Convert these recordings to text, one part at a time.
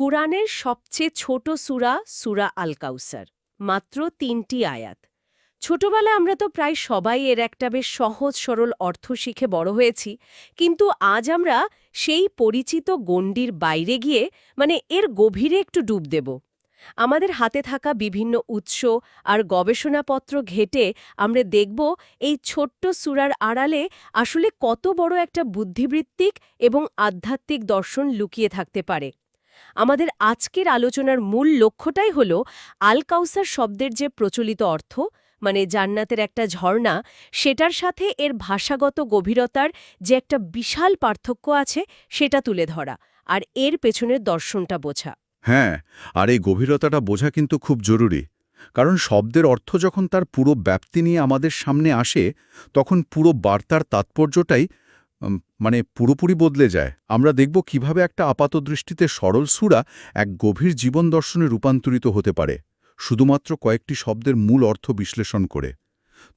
কুরআনের সবচেয়ে ছোট সূরা সূরা আল কাউসার মাত্র তিনটি আয়াত। ছোটবেলায় আমরা তো প্রায় সবাই এর একটা বেশ সহজ সরল অর্থ শিখে বড় হয়েছি, কিন্তু আজ আমরা সেই পরিচিত গণ্ডির বাইরে গিয়ে মানে এর গভীরে একটু ডুব দেব। আমাদের হাতে থাকা বিভিন্ন উৎস আর গবেষণাপত্র ঘেটে আমরা দেখব এই ছোট্ট সূরার আড়ালে আসলে কত বড় একটা বুদ্ধিবৃত্তিক এবং আধ্যাত্মিক দর্শন লুকিয়ে থাকতে পারে। আমাদের আজকের আলোচনার মূল লক্ষ্যটাই হল আল কাউসার শব্দের যে প্রচলিত অর্থ মানে জান্নাতের একটা ঝর্ণা, সেটার সাথে এর ভাষাগত গভীরতার যে একটা বিশাল পার্থক্য আছে, সেটা তুলে ধরা আর এর পেছনের দর্শনটা বোঝা। হ্যাঁ আর এই গভীরতাটা বোঝা কিন্তু খুব জরুরি। কারণ শব্দের অর্থ যখন তার পুরো ব্যাপ্তি নিয়ে আমাদের সামনে আসে, তখন পুরো বার্তার তাৎপর্যটাই মানে পুরোপুরি বদলে যায়। আমরা দেখব কীভাবে একটা আপাতদৃষ্টিতে সরল সুরা এক গভীর জীবন দর্শনে রূপান্তরিত হতে পারে শুধুমাত্র কয়েকটি শব্দের মূল অর্থ বিশ্লেষণ করে।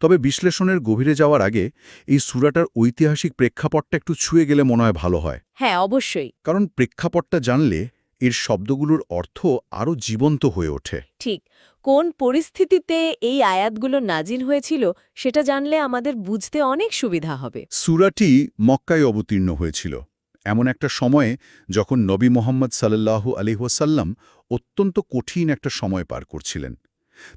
তবে বিশ্লেষণের গভীরে যাওয়ার আগে এই সুরাটার ঐতিহাসিক প্রেক্ষাপটটা একটু ছুঁয়ে গেলে মনে হয় ভালো হয়। হ্যাঁ অবশ্যই। কারণ প্রেক্ষাপটটা জানলে এর শব্দগুলোর অর্থ আরও জীবন্ত হয়ে ওঠে। ঠিক। কোন পরিস্থিতিতে এই আয়াতগুলো নাজিল হয়েছিল সেটা জানলে আমাদের বুঝতে অনেক সুবিধা হবে। সুরাটি মক্কায় অবতীর্ণ হয়েছিল। এমন একটা সময়ে যখন নবী মোহাম্মদ সাল্লাল্লাহু আলিহাসাল্লাম অত্যন্ত কঠিন একটা সময় পার করছিলেন।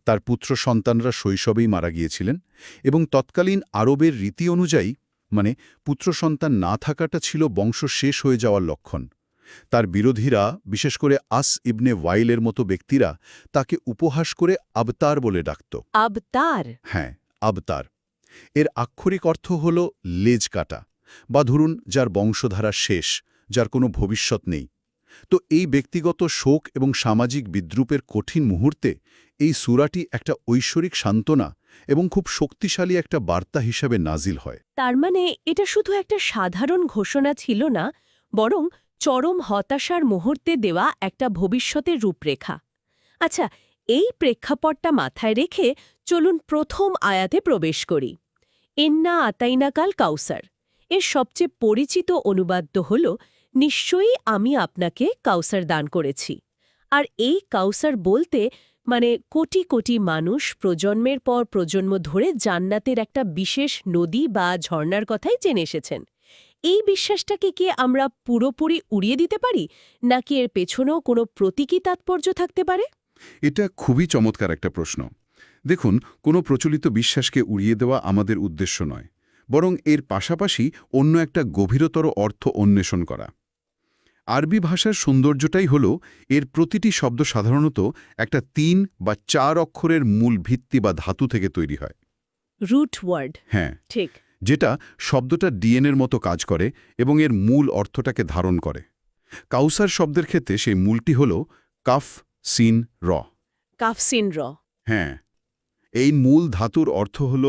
তার পুত্র সন্তানরা শৈশবেই মারা গিয়েছিলেন এবং তৎকালীন আরবের রীতি অনুযায়ী মানে পুত্র সন্তান না থাকাটা ছিল বংশ শেষ হয়ে যাওয়ার লক্ষণ। তার বিরোধীরা বিশেষ করে আস ইবনে ওয়াইলের মতো ব্যক্তিরা তাকে উপহাস করে আবতার বলে ডাকত। আবতার? হ্যাঁ আবতার। এর আক্ষরিক অর্থ হল লেজ কাটা বা ধরুন যার বংশধারা শেষ যার কোনো ভবিষ্যৎ নেই। তো এই ব্যক্তিগত শোক এবং সামাজিক বিদ্রুপের কঠিন মুহূর্তে এই সুরাটি একটা ঐশ্বরিক সান্ত্বনা এবং খুব শক্তিশালী একটা বার্তা হিসাবে নাজিল হয়। তার মানে এটা শুধু একটা সাধারণ ঘোষণা ছিল না বরং চরম হতাশার মুহূর্তে দেওয়া একটা ভবিষ্যতের রূপরেখা। আচ্ছা এই প্রেক্ষাপটটা মাথায় রেখে চলুন প্রথম আয়াতে প্রবেশ করি। এন্না আতাইনাকাল কাউসার। এর সবচেয়ে পরিচিত অনুবাদ্য হল, নিশ্চয়ই আমি আপনাকে কাউসার দান করেছি। আর এই কাউসার বলতে মানে কোটি কোটি মানুষ প্রজন্মের পর প্রজন্ম ধরে জান্নাতের একটা বিশেষ নদী বা ঝর্ণার কথাই জেনে এসেছেন। এই বিশ্বাসটাকে কি আমরা পুরোপুরি উড়িয়ে দিতে পারি? নাকি এর পেছনেও কোনো প্রতীকী তাৎপর্য থাকতে পারে? এটা খুবই চমৎকার একটা প্রশ্ন। দেখুন কোনো প্রচলিত বিশ্বাসকে উড়িয়ে দেওয়া আমাদের উদ্দেশ্য নয় বরং এর পাশাপাশি অন্য একটা গভীরতর অর্থ অন্বেষণ করা। আরবি ভাষার সৌন্দর্যটাই হল এর প্রতিটি শব্দ সাধারণত একটা তিন বা চার অক্ষরের মূল ভিত্তি বা ধাতু থেকে তৈরি হয়। Root word. হ্যাঁ। ঠিক। যেটা শব্দটা ডিএনএর মতো কাজ করে এবং এর মূল অর্থটাকে ধারণ করে। কাউসার শব্দের ক্ষেত্রে সেই মূলটি হল কাফ সিন র। কাফ সিন র। হ্যাঁ। এই মূল ধাতুর অর্থ হল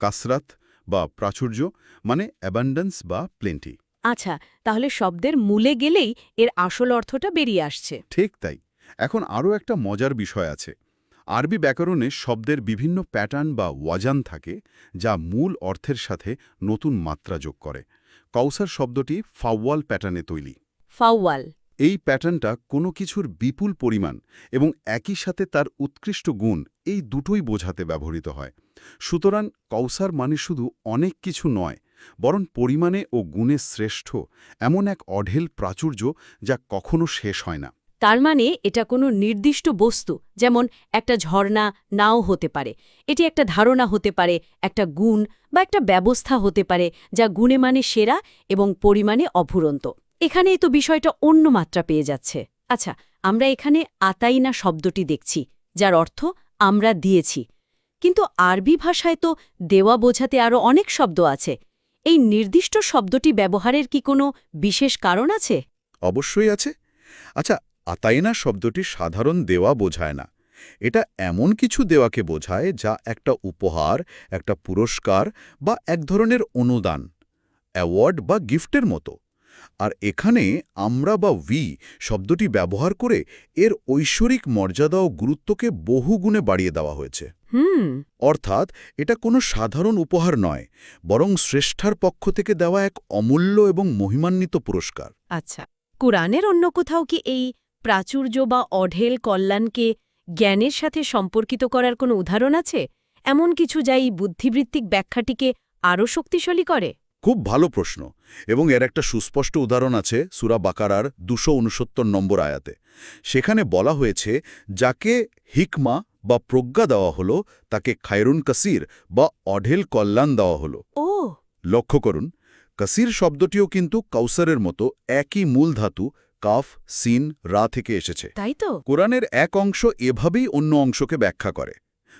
কাসরাত বা প্রাচুর্য মানে অ্যাবান্ডেন্স বা প্লেন্টি আচ্ছা তাহলে শব্দের মূলে গেলেই এর আসল অর্থটা বেরিয়ে আসছে। ঠিক তাই। এখন আরও একটা মজার বিষয় আছে। আরবি ব্যাকরণে শব্দের বিভিন্ন প্যাটার্ন বা ওয়াজান থাকে যা মূল অর্থের সাথে নতুন মাত্রা যোগ করে। কৌসার শব্দটি ফাওয়াল প্যাটার্নে তৈরি। ফাওয়াল। এই প্যাটার্নটা কোনো কিছুর বিপুল পরিমাণ এবং একই সাথে তার উৎকৃষ্ট গুণ এই দুটোই বোঝাতে ব্যবহৃত হয়। সুতরাং কৌসার মানে শুধু অনেক কিছু নয় বরং পরিমাণে ও গুণে শ্রেষ্ঠ এমন এক অঢেল প্রাচুর্য যা কখনো শেষ হয় না। তার মানে এটা কোনো নির্দিষ্ট বস্তু, যেমন একটা ঝর্ণা নাও হতে পারে। এটি একটা ধারণা হতে পারে, একটা গুণ বা একটা ব্যবস্থা হতে পারে, যা গুণে মানে সেরা এবং পরিমাণে অভুরন্ত এখানেই তো বিষয়টা অন্য মাত্রা পেয়ে যাচ্ছে। আচ্ছা আমরা এখানে আতাইনা শব্দটি দেখছি, যার অর্থ আমরা দিয়েছি। কিন্তু আরবি ভাষায় তো দেওয়া বোঝাতে আরও অনেক শব্দ আছে। এই নির্দিষ্ট শব্দটি ব্যবহারের কি কোনো বিশেষ কারণ আছে? অবশ্যই আছে। আচ্ছা আতাইনা শব্দটি সাধারণ দেওয়া বোঝায় না। এটা এমন কিছু দেওয়াকে বোঝায় যা একটা উপহার একটা পুরস্কার বা এক ধরনের অনুদান অ্যাওয়ার্ড বা গিফটের মতো। আর এখানে আমরা বা উই শব্দটি ব্যবহার করে এর ঐশ্বরিক মর্যাদা ও গুরুত্বকে বহুগুণে বাড়িয়ে দেওয়া হয়েছে। হুম। অর্থাৎ এটা কোনো সাধারণ উপহার নয় বরং শ্রেষ্ঠার পক্ষ থেকে দেওয়া এক অমূল্য এবং মহিমান্বিত পুরস্কার। আচ্ছা কোরআনের অন্য কোথাও কি এই প্রাচুর্য বা অঢেল কল্যাণকে জ্ঞানের সাথে সম্পর্কিত করার কোনো উদাহরণ আছে? এমন কিছু যা এই বুদ্ধিবৃত্তিক ব্যাখ্যাটিকে আরও শক্তিশালী করে? খুব ভালো প্রশ্ন এবং এর একটা সুস্পষ্ট উদাহরণ আছে সুরা বাকারার দুশো উনসত্তর নম্বর আয়াতে। সেখানে বলা হয়েছে যাকে হিকমা বা প্রজ্ঞা দেওয়া হলো তাকে খায়রুন কাসির বা অঢেল কল্যাণ দেওয়া হলো। ও! লক্ষ্য করুন কাসির শব্দটিও কিন্তু কাউসারের মতো একই মূল ধাতু কাফ সিন রা থেকে এসেছে। তাই তো? কোরআনের এক অংশ এভাবেই অন্য অংশকে ব্যাখ্যা করে।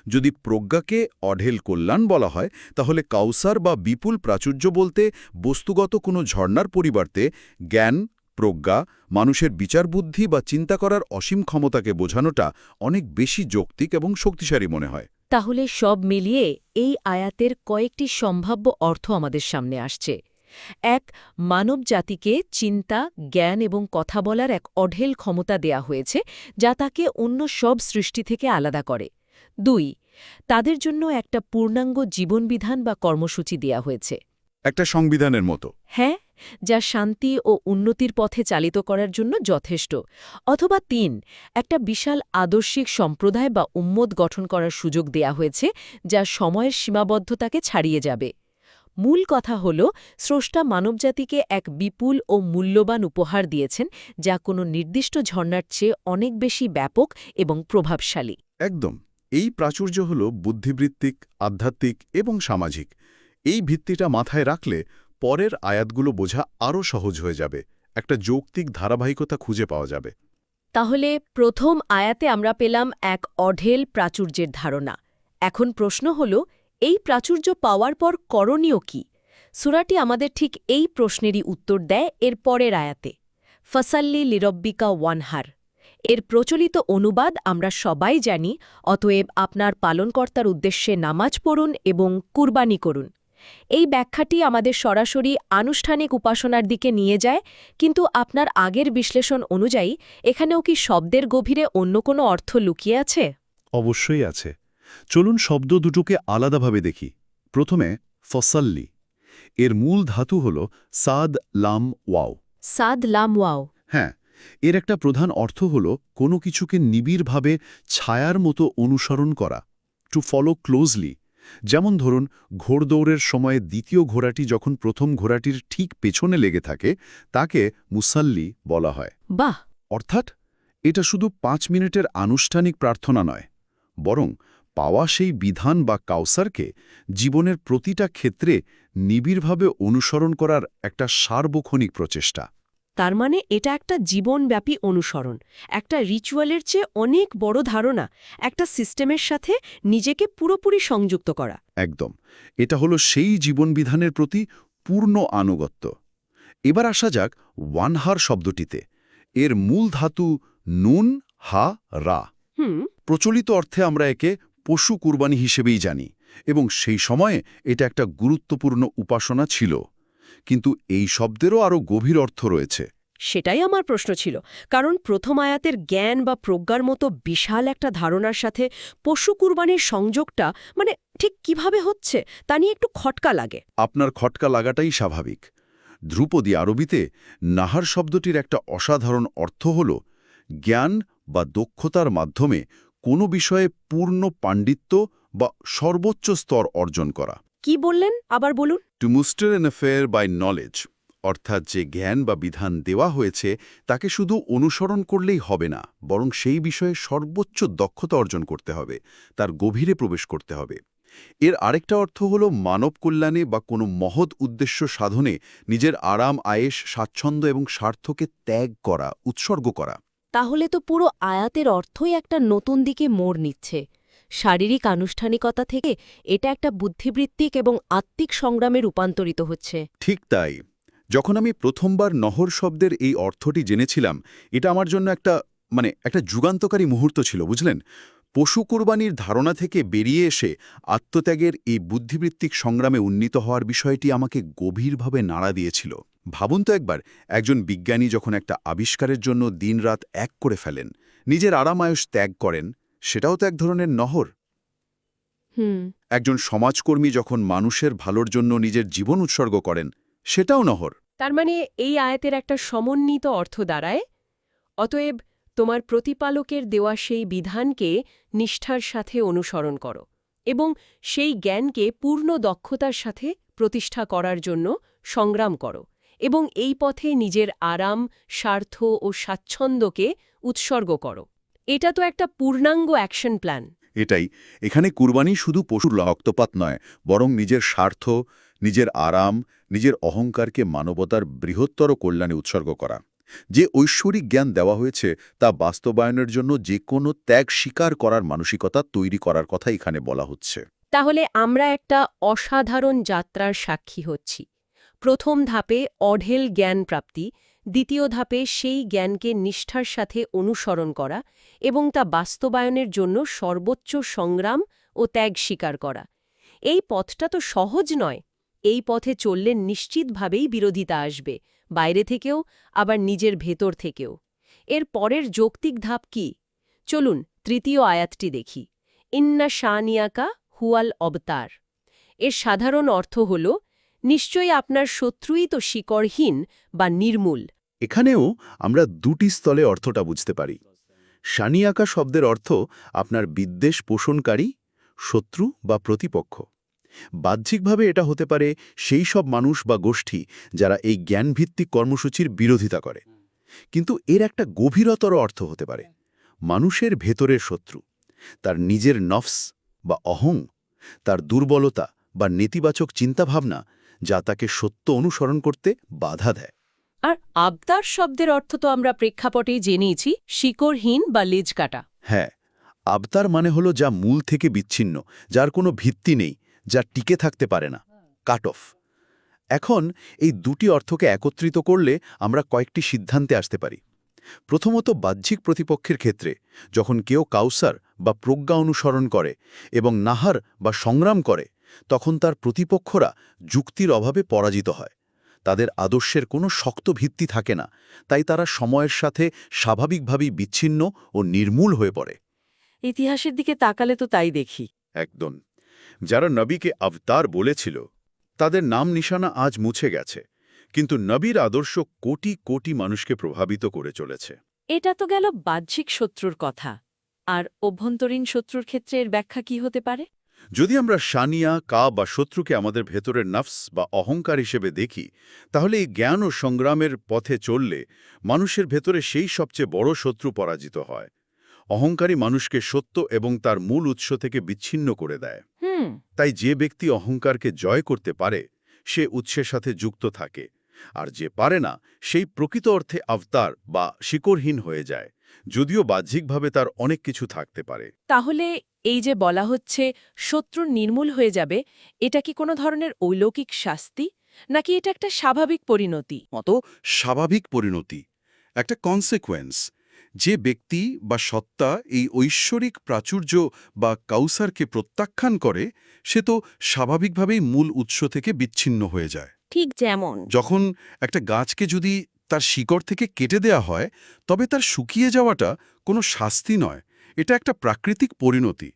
যদি প্রজ্ঞাকে অঢেল কল্যাণ বলা হয় তাহলে কাউসার বা বিপুল প্রাচুর্য বলতে বস্তুগত কোনো ঝর্ণার পরিবর্তে জ্ঞান প্রজ্ঞা মানুষের বিচার বুদ্ধি বা চিন্তা করার অসীম ক্ষমতাকে বোঝানোটা অনেক বেশি যৌক্তিক এবং শক্তিশালী মনে হয়। তাহলে সব মিলিয়ে এই আয়াতের কয়েকটি সম্ভাব্য অর্থ আমাদের সামনে আসছে। এক মানব জাতিকে চিন্তা জ্ঞান এবং কথা বলার এক অঢেল ক্ষমতা দেয়া হয়েছে যা তাকে অন্য সব সৃষ্টি থেকে আলাদা করে। দুই তাদের জন্য একটা পূর্ণাঙ্গ জীবনবিধান বা কর্মসূচি দেয়া হয়েছে। একটা সংবিধানের মতো। হ্যাঁ যা শান্তি ও উন্নতির পথে চালিত করার জন্য যথেষ্ট। অথবা তিন একটা বিশাল আদর্শিক সম্প্রদায় বা উম্মত গঠন করার সুযোগ দেয়া হয়েছে যা সময়ের সীমাবদ্ধতাকে ছাড়িয়ে যাবে। মূল কথা হল স্রষ্টা মানবজাতিকে এক বিপুল ও মূল্যবান উপহার দিয়েছেন যা কোনো নির্দিষ্ট ঝর্ণার চেয়ে অনেক বেশি ব্যাপক এবং প্রভাবশালী। একদম এই প্রাচুর্য হল বুদ্ধিবৃত্তিক আধ্যাত্মিক এবং সামাজিক। এই ভিত্তিটা মাথায় রাখলে পরের আয়াতগুলো বোঝা আরও সহজ হয়ে যাবে একটা যৌক্তিক ধারাবাহিকতা খুঁজে পাওয়া যাবে। তাহলে প্রথম আয়াতে আমরা পেলাম এক অঢেল প্রাচুর্যের ধারণা। এখন প্রশ্ন হল এই প্রাচুর্য পাওয়ার পর করণীয় কি? সুরাটি আমাদের ঠিক এই প্রশ্নেরই উত্তর দেয় এর পরের আয়াতে। ফসাল্লি লিরব্বিকা ওয়ানহার। এর প্রচলিত অনুবাদ আমরা সবাই জানি, অতএব আপনার পালনকর্তার উদ্দেশ্যে নামাজ পড়ুন এবং কুরবানি করুন। এই ব্যাখ্যাটি আমাদের সরাসরি আনুষ্ঠানিক উপাসনার দিকে নিয়ে যায়, কিন্তু আপনার আগের বিশ্লেষণ অনুযায়ী এখানেও কি শব্দের গভীরে অন্য কোনো অর্থ লুকিয়ে আছে? অবশ্যই আছে। চলুন শব্দ দুটোকে আলাদাভাবে দেখি। প্রথমে ফসল্লি। এর মূল ধাতু হল সাদ লাম ওয়াও। সাদ লাম ওয়াও। হ্যাঁ এর একটা প্রধান অর্থ হল কোনো কিছুকে নিবিড়ভাবে ছায়ার মতো অনুসরণ করা টু ফলো ক্লোজলি যেমন ধরুন ঘোড়দৌড়ের সময়ে দ্বিতীয় ঘোড়াটি যখন প্রথম ঘোড়াটির ঠিক পেছনে লেগে থাকে তাকে মুসাল্লি বলা হয়। বাহ! অর্থাৎ এটা শুধু পাঁচ মিনিটের আনুষ্ঠানিক প্রার্থনা নয় বরং পাওয়া সেই বিধান বা কাউসারকে জীবনের প্রতিটা ক্ষেত্রে নিবিড়ভাবে অনুসরণ করার একটা সার্বক্ষণিক প্রচেষ্টা। তার মানে এটা একটা জীবনব্যাপী অনুসরণ একটা রিচুয়ালের চেয়ে অনেক বড় ধারণা একটা সিস্টেমের সাথে নিজেকে পুরোপুরি সংযুক্ত করা। একদম এটা হলো সেই জীবনবিধানের প্রতি পূর্ণ আনুগত্য। এবার আসা যাক ওয়ানহার শব্দটিতে। এর মূল ধাতু নুন হা রা। হুম। প্রচলিত অর্থে আমরা একে পশু কুরবানি হিসেবেই জানি এবং সেই সময়ে এটা একটা গুরুত্বপূর্ণ উপাসনা ছিল। কিন্তু এই শব্দেরও আরও গভীর অর্থ রয়েছে। সেটাই আমার প্রশ্ন ছিল কারণ প্রথম আয়াতের জ্ঞান বা প্রজ্ঞার মতো বিশাল একটা ধারণার সাথে পশু কুরবানির সংযোগটা মানে ঠিক কীভাবে হচ্ছে তা নিয়ে একটু খটকা লাগে। আপনার খটকা লাগাটাই স্বাভাবিক। ধ্রুপদী আরবিতে নাহার শব্দটির একটা অসাধারণ অর্থ হল জ্ঞান বা দক্ষতার মাধ্যমে কোনো বিষয়ে পূর্ণ পাণ্ডিত্য বা সর্বোচ্চ স্তর অর্জন করা। কি বললেন? আবার বলুন। To muster an affair by knowledge অর্থাৎ যে জ্ঞান বা বিধান দেওয়া হয়েছে তাকে শুধু অনুসরণ করলেই হবে না বরং সেই বিষয়ে সর্বোচ্চ দক্ষতা অর্জন করতে হবে তার গভীরে প্রবেশ করতে হবে। এর আরেকটা অর্থ হল মানব কল্যাণে বা কোনো মহৎ উদ্দেশ্য সাধনে নিজের আরাম আয়েস স্বাচ্ছন্দ্য এবং স্বার্থকে ত্যাগ করা উৎসর্গ করা। তাহলে তো পুরো আয়াতের অর্থই একটা নতুন দিকে মোড় নিচ্ছে। শারীরিক আনুষ্ঠানিকতা থেকে এটা একটা বুদ্ধিবৃত্তিক এবং আত্মিক সংগ্রামে রূপান্তরিত হচ্ছে। ঠিক তাই। যখন আমি প্রথমবার নহর শব্দের এই অর্থটি জেনেছিলাম, এটা আমার জন্য একটা মানে একটা যুগান্তকারী মুহূর্ত ছিল, বুঝলেন? পশু কুরবানির ধারণা থেকে বেরিয়ে এসে আত্মত্যাগের এই বুদ্ধিবৃত্তিক সংগ্রামে উন্নীত হওয়ার বিষয়টি আমাকে গভীরভাবে নাড়া দিয়েছিল। ভাবুন তো একবার একজন বিজ্ঞানী যখন একটা আবিষ্কারের জন্য দিনরাত এক করে ফেলেন নিজের আরামায়স ত্যাগ করেন সেটাও তো এক ধরনের নহর। হুম। একজন সমাজকর্মী যখন মানুষের ভালোর জন্য নিজের জীবন উৎসর্গ করেন সেটাও নহর। তার মানে এই আয়াতের একটা সমন্বিত অর্থ দাঁড়ায়? অতএব তোমার প্রতিপালকের দেওয়া সেই বিধানকে নিষ্ঠার সাথে অনুসরণ করো এবং সেই জ্ঞানকে পূর্ণ দক্ষতার সাথে প্রতিষ্ঠা করার জন্য সংগ্রাম করো। এবং এই পথে নিজের আরাম স্বার্থ ও স্বাচ্ছন্দ্যকে উৎসর্গ করো। এটা তো একটা পূর্ণাঙ্গ অ্যাকশন প্ল্যান। এটাই। এখানে কুরবানি শুধু পশুর রক্তপাত নয় বরং নিজের স্বার্থ নিজের আরাম নিজের অহংকারকে মানবতার বৃহত্তর কল্যাণে উৎসর্গ করা। যে ঐশ্বরিক জ্ঞান দেওয়া হয়েছে তা বাস্তবায়নের জন্য যে কোনো ত্যাগ স্বীকার করার মানসিকতা তৈরি করার কথা এখানে বলা হচ্ছে। তাহলে আমরা একটা অসাধারণ যাত্রার সাক্ষী হচ্ছি। প্রথম ধাপে অঢেল জ্ঞান প্রাপ্তি, দ্বিতীয় ধাপে সেই জ্ঞানকে নিষ্ঠার সাথে অনুসরণ করা এবং তা বাস্তবায়নের জন্য সর্বোচ্চ সংগ্রাম ও ত্যাগ স্বীকার করা। এই পথটা তো সহজ নয়। এই পথে চললে নিশ্চিতভাবেই বিরোধিতা আসবে, বাইরে থেকেও, আবার নিজের ভেতর থেকেও। এর পরের যৌক্তিক ধাপ কি? চলুন তৃতীয় আয়াতটি দেখি। ইন্না শানিয়াকা হুয়াল অবতার। এর সাধারণ অর্থ হল নিশ্চয়ই আপনার শত্রুই তো শিকড়হীন বা নির্মূল। এখানেও আমরা দুটি স্থলে অর্থটা বুঝতে পারি। শানিয়াকা শব্দের অর্থ আপনার বিদ্বেষ পোষণকারী, শত্রু বা প্রতিপক্ষ। বাহ্যিকভাবে এটা হতে পারে সেই সব মানুষ বা গোষ্ঠী যারা এই জ্ঞানভিত্তিক কর্মসূচির বিরোধিতা করে। কিন্তু এর একটা গভীরতর অর্থ হতে পারে, মানুষের ভেতরের শত্রু, তার নিজের নফস বা অহং, তার দুর্বলতা বা নেতিবাচক চিন্তাভাবনা যা তাকে সত্য অনুসরণ করতে বাধা দেয়। আর আবদার শব্দের অর্থ তো আমরা প্রেক্ষাপটেই জেনেছি শিকড়হীন বা লেজ কাটা। হ্যাঁ আবতার মানে হলো যা মূল থেকে বিচ্ছিন্ন যার কোনো ভিত্তি নেই যা টিকে থাকতে পারে না। কাট অফ এখন এই দুটি অর্থকে একত্রিত করলে আমরা কয়েকটি সিদ্ধান্তে আসতে পারি। প্রথমত বাহ্যিক প্রতিপক্ষের ক্ষেত্রে যখন কেউ কাউসার বা প্রজ্ঞা অনুসরণ করে এবং নাহার বা সংগ্রাম করে তখন তার প্রতিপক্ষরা যুক্তির অভাবে পরাজিত হয়। তাদের আদর্শের কোনো শক্ত ভিত্তি থাকে না তাই তারা সময়ের সাথে স্বাভাবিকভাবেই বিচ্ছিন্ন ও নির্মূল হয়ে পড়ে। ইতিহাসের দিকে তাকালে তো তাই দেখি। একদম। যারা নবীকে আবতার বলেছিল তাদের নাম নিশানা আজ মুছে গেছে কিন্তু নবীর আদর্শ কোটি কোটি মানুষকে প্রভাবিত করে চলেছে। এটা তো গেল বাহ্যিক শত্রুর কথা। আর অভ্যন্তরীণ শত্রুর ক্ষেত্রে এর ব্যাখ্যা কি হতে পারে? যদি আমরা সানিয়া কা বা শত্রুকে আমাদের ভেতরের নফস বা অহংকার হিসেবে দেখি তাহলে এই জ্ঞান ও সংগ্রামের পথে চললে মানুষের ভেতরে সেই সবচেয়ে বড় শত্রু পরাজিত হয়। অহংকারী মানুষকে সত্য এবং তার মূল উৎস থেকে বিচ্ছিন্ন করে দেয়। তাই যে ব্যক্তি অহংকারকে জয় করতে পারে সে উৎসের সাথে যুক্ত থাকে। আর যে পারে না সেই প্রকৃত অর্থে আবতার বা শিকড়হীন হয়ে যায় যদিও বাহ্যিকভাবে তার অনেক কিছু থাকতে পারে। তাহলে এই যে বলা হচ্ছে শত্রু নির্মূল হয়ে যাবে এটা কি কোনো ধরনের অলৌকিক শাস্তি? নাকি এটা একটা স্বাভাবিক পরিণতি? মতো স্বাভাবিক পরিণতি একটা কনসেকোয়েন্স যে ব্যক্তি বা সত্তা এই ঐশ্বরিক প্রাচুর্য বা কাউসারকে প্রত্যাখ্যান করে সে তো স্বাভাবিকভাবেই মূল উৎস থেকে বিচ্ছিন্ন হয়ে যায়। ঠিক যেমন। যখন একটা গাছকে যদি তার শিকড় থেকে কেটে দেয়া হয় তবে তার শুকিয়ে যাওয়াটা কোনো শাস্তি নয়। এটা একটা প্রাকৃতিক পরিণতি।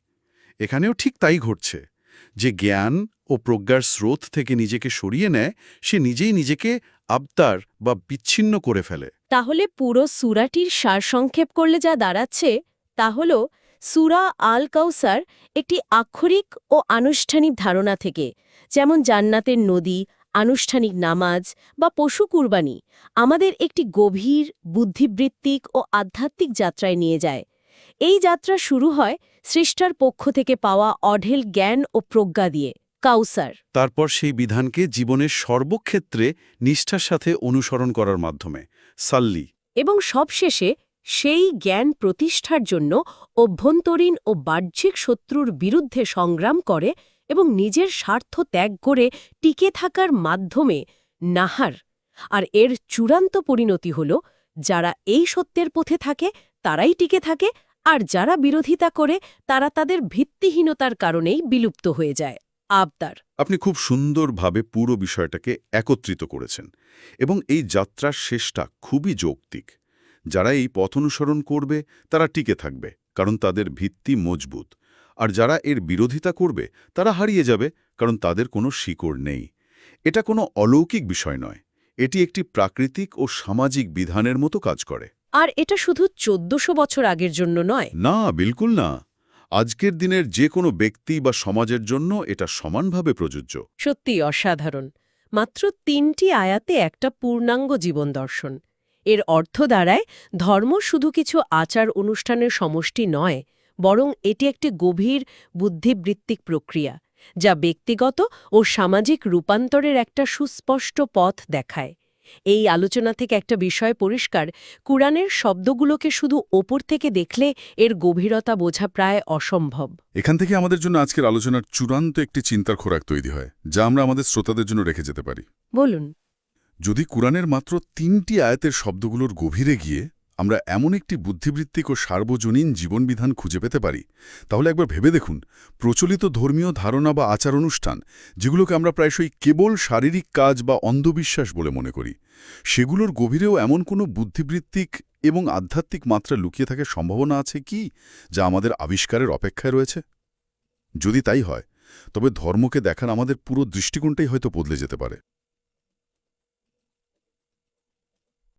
এখানেও ঠিক তাই ঘটছে। যে জ্ঞান ও প্রজ্ঞার স্রোত থেকে নিজেকে সরিয়ে নেয়, সে নিজেই নিজেকে আবতার বা বিচ্ছিন্ন করে ফেলে। তাহলে পুরো সুরাটির সারসংক্ষেপ করলে যা দাঁড়াচ্ছে, তা হল সুরা আল কাউসার একটি আক্ষরিক ও আনুষ্ঠানিক ধারণা থেকে, যেমন জান্নাতের নদী, আনুষ্ঠানিক নামাজ বা পশু কুরবানি, আমাদের একটি গভীর, বুদ্ধিবৃত্তিক ও আধ্যাত্মিক যাত্রায় নিয়ে যায়। এই যাত্রা শুরু হয় সৃষ্টার পক্ষ থেকে পাওয়া অঢেল জ্ঞান ও প্রজ্ঞা দিয়ে কাউসার। তারপর সেই বিধানকে জীবনের সর্বক্ষেত্রে নিষ্ঠার সাথে অনুসরণ করার মাধ্যমে সাল্লি। এবং সবশেষে সেই জ্ঞান প্রতিষ্ঠার জন্য অভ্যন্তরীণ ও বাহ্যিক শত্রুর বিরুদ্ধে সংগ্রাম করে এবং নিজের স্বার্থ ত্যাগ করে টিকে থাকার মাধ্যমে নাহার। আর এর চূড়ান্ত পরিণতি হল যারা এই সত্যের পথে থাকে তারাই টিকে থাকে আর যারা বিরোধিতা করে, তারা তাদের ভিত্তিহীনতার কারণেই বিলুপ্ত হয়ে যায়। আবদার। আপনি খুব সুন্দরভাবে পুরো বিষয়টাকে একত্রিত করেছেন এবং এই যাত্রার শেষটা খুবই যৌক্তিক। যারা এই পথ অনুসরণ করবে, তারা টিকে থাকবে, কারণ তাদের ভিত্তি মজবুত। আর যারা এর বিরোধিতা করবে, তারা হারিয়ে যাবে, কারণ তাদের কোনো শিকড় নেই। এটা কোনো অলৌকিক বিষয় নয়। এটি একটি প্রাকৃতিক ও সামাজিক বিধানের মতো কাজ করে। আর এটা শুধু চোদ্দশো বছর আগের জন্য নয়। না বিলকুল না। আজকের দিনের যে কোনো ব্যক্তি বা সমাজের জন্য এটা সমানভাবে প্রযোজ্য। সত্যি অসাধারণ। মাত্র তিনটি আয়াতে একটা পূর্ণাঙ্গ জীবন দর্শন। এর অর্থ দ্বারায় ধর্ম শুধু কিছু আচার অনুষ্ঠানের সমষ্টি নয় বরং এটি একটি গভীর বুদ্ধিবৃত্তিক প্রক্রিয়া যা ব্যক্তিগত ও সামাজিক রূপান্তরের একটা সুস্পষ্ট পথ দেখায়। এই আলোচনা থেকে একটা বিষয় পরিষ্কার কুরআনের শব্দগুলোকে শুধু ওপর থেকে দেখলে এর গভীরতা বোঝা প্রায় অসম্ভব। এখান থেকে আমাদের জন্য আজকের আলোচনার চূড়ান্ত একটি চিন্তার খোরাক তৈরি হয় যা আমরা আমাদের শ্রোতাদের জন্য রেখে যেতে পারি। বলুন। যদি কুরআনের মাত্র তিনটি আয়াতের শব্দগুলোর গভীরে গিয়ে আমরা এমন একটি বুদ্ধিবৃত্তিক ও সার্বজনীন জীবনবিধান খুঁজে পেতে পারি। তাহলে একবার ভেবে দেখুন, প্রচলিত ধর্মীয় ধারণা বা আচার অনুষ্ঠান যেগুলোকে আমরা প্রায়শই কেবল শারীরিক কাজ বা অন্ধবিশ্বাস বলে মনে করি, সেগুলোর গভীরেও এমন কোনো বুদ্ধিবৃত্তিক এবং আধ্যাত্মিক মাত্রা লুকিয়ে থাকার সম্ভাবনা আছে কি, যা আমাদের আবিষ্কারের অপেক্ষায় রয়েছে? যদি তাই হয়, তবে ধর্মকে দেখার আমাদের পুরো দৃষ্টিকোণটাই হয়তো বদলে যেতে পারে।